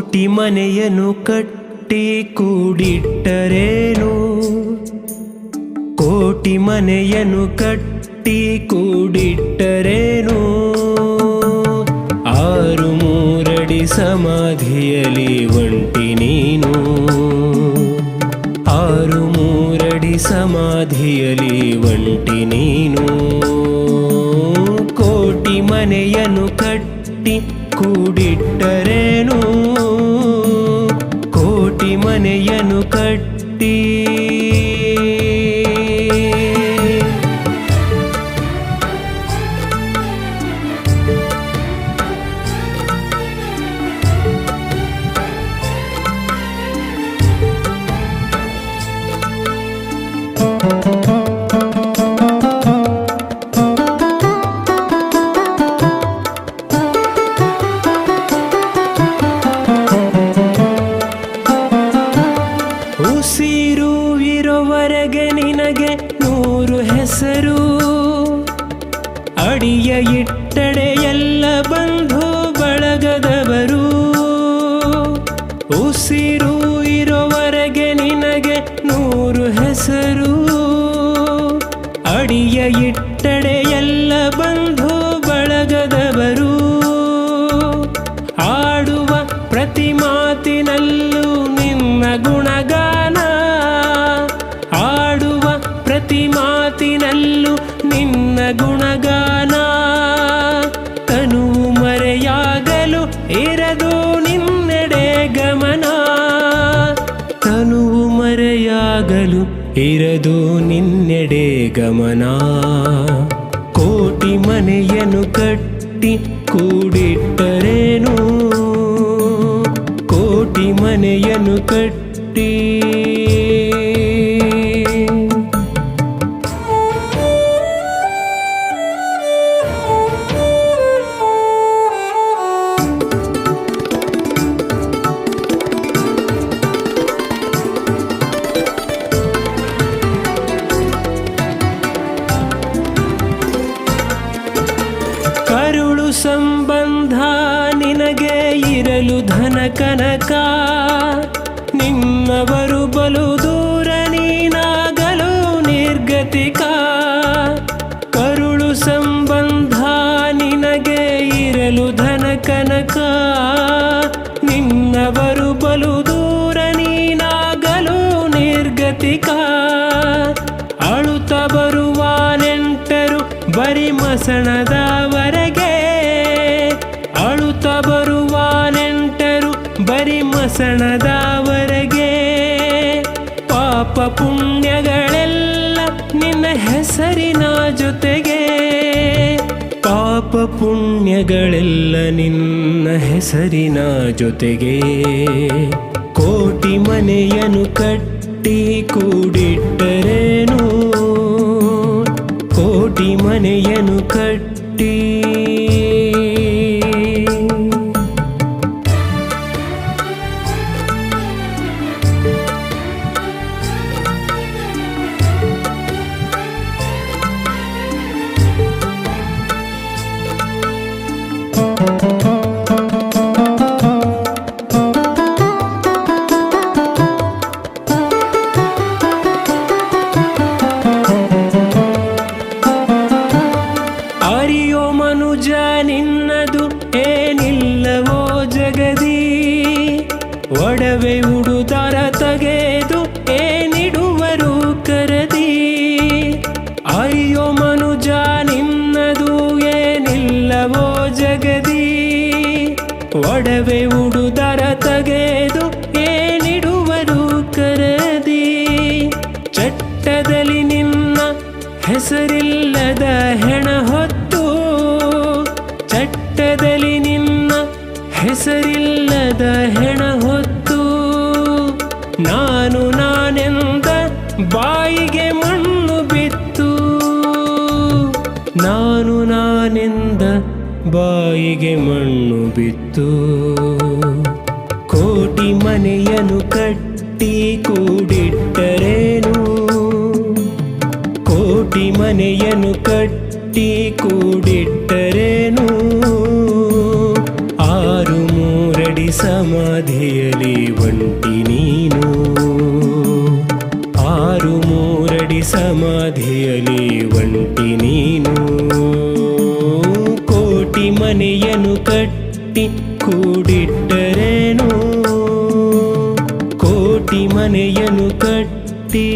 ಕೋಟಿ ಮನೆಯನ್ನು ಕಟ್ಟಿ ಕೂಡಿಟ್ಟರೇನು? ಕೋಟಿ ಮನೆಯನ್ನು ಕಟ್ಟಿ ಕೂಡಿಟ್ಟರೇನು? ಆರು ಮೂರಡಿ ಸಮಾಧಿಯಲಿ ಒಂಟಿ ನೀನು. ಆರು ಮೂರಡಿ ಸಮಾಧಿಯಲಿ ಒಂಟಿ ನೀನು. ಕೋಟಿ ಮನೆಯನ್ನು ಕಟ್ಟಿ ಕೂಡಿಟ್ಟರೇನು? ಕೋಟಿ ಮನೆಯನ್ನು ಕಟ್ಟಿ. ಅಡಿಯ ಇಟ್ಟಡೆ ಎಲ್ಲ ಬಂಧು ಬಳಗದವರು. ಉಸಿರು ಇರೋವರೆಗೆ ನಿನಗೆ ನೂರು ಹೆಸರು. ಇರದು ನಿನ್ನೆಡೆ ಗಮನ. ತನುವು ಮರೆಯಾಗಲು ಇರದು ನಿನ್ನೆಡೆ ಗಮನ. ಕೋಟಿ ಮನೆಯನ್ನು ಕಟ್ಟಿ ಕೂಡಿಟ್ಟರೇನು? ಕೋಟಿ ಮನೆಯನ್ನು ಕಟ್ಟಿ ಧನ ಕನಕ ನಿನ್ನವರು ಬಲು ದೂರ ನೀನಾಗಲು ನಿರ್ಗತಿಕ. ಕರುಳು ಸಂಬಂಧ ನಿನಗೆ ಇರಲು ಧನ ಕನಕ, ನಿನ್ನವರು ಬಲು ದೂರ ನೀನಾಗಲು ನಿರ್ಗತಿಕ. ಅಳುತ್ತ ಬರುವ ನೆಂಟರು ಬರಿ ಮಸಣದವರೆಗೆ ಬರಿ ಮಸಣದವರೆಗೆ ಪಾಪ ಪುಣ್ಯಗಳೆಲ್ಲ ನಿನ್ನ ಹೆಸರಿನ ಜೊತೆಗೆ. ಪಾಪ ಪುಣ್ಯಗಳೆಲ್ಲ ನಿನ್ನ ಹೆಸರಿನ ಜೊತೆಗೆ. ಕೋಟಿ ಮನೆಯನ್ನು ಕಟ್ಟಿ ಕೂಡಿಟ್ಟರೇನು? ಕೋಟಿ ಮನೆಯನ್ನು ಕಟ್ಟಿ ಒಡವೆ ಉಡುದಾರ ತೆಗೆದು ಏನಿಡುವರು ಕರದಿ? ಅಯ್ಯೋ ಮನುಜ, ನಿನ್ನದು ಏನಿಲ್ಲವೋ ಜಗದಿ? ಒಡವೆ ಉಡುದಾರ ತೆಗೆದು ಏನಿಡುವರು ಕರದಿ? ಚಟ್ಟದಲ್ಲಿ ನಿನ್ನ ಹೆಸರಿಲ್ಲದ ಹೆಣ ಹೊತ್ತು, ಚಟ್ಟದಲ್ಲಿ ನಿನ್ನ ಹೆಸರಿಲ್ಲದ ಹೆಣ ನಾನು ನಾನೆಂದ ಬಾಯಿಗೆ ಮಣ್ಣು ಬಿತ್ತು? ನಾನು ನಾನೆಂದ ಬಾಯಿಗೆ ಮಣ್ಣು ಬಿತ್ತು? ಕೋಟಿ ಮನೆಯನ್ನು ಕಟ್ಟಿ ಕೂಡಿಟ್ಟರೇನು? ಕೋಟಿ ಮನೆಯನ್ನು ಕಟ್ಟಿ ಕೂಡಿಟ್ಟರೇನು? ಸಮಾಧಿಯಲಿ ಒಂಟಿ ನೀನು. ಕೋಟಿ ಮನೆಯನ್ನು ಕಟ್ಟಿ ಕೂಡಿಟ್ಟರೇನು? ಕೋಟಿ ಮನೆಯನ್ನು ಕಟ್ಟಿ